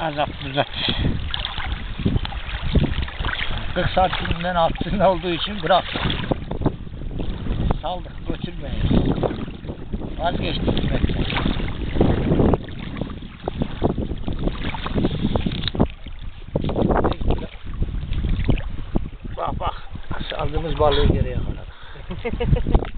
Azap uzat. 40 santimden altında olduğu için bırak. Saldık götürmeyiz. Vazgeçtik gitmekten. Bak bak. Saldığımız balığı geri yakaladık.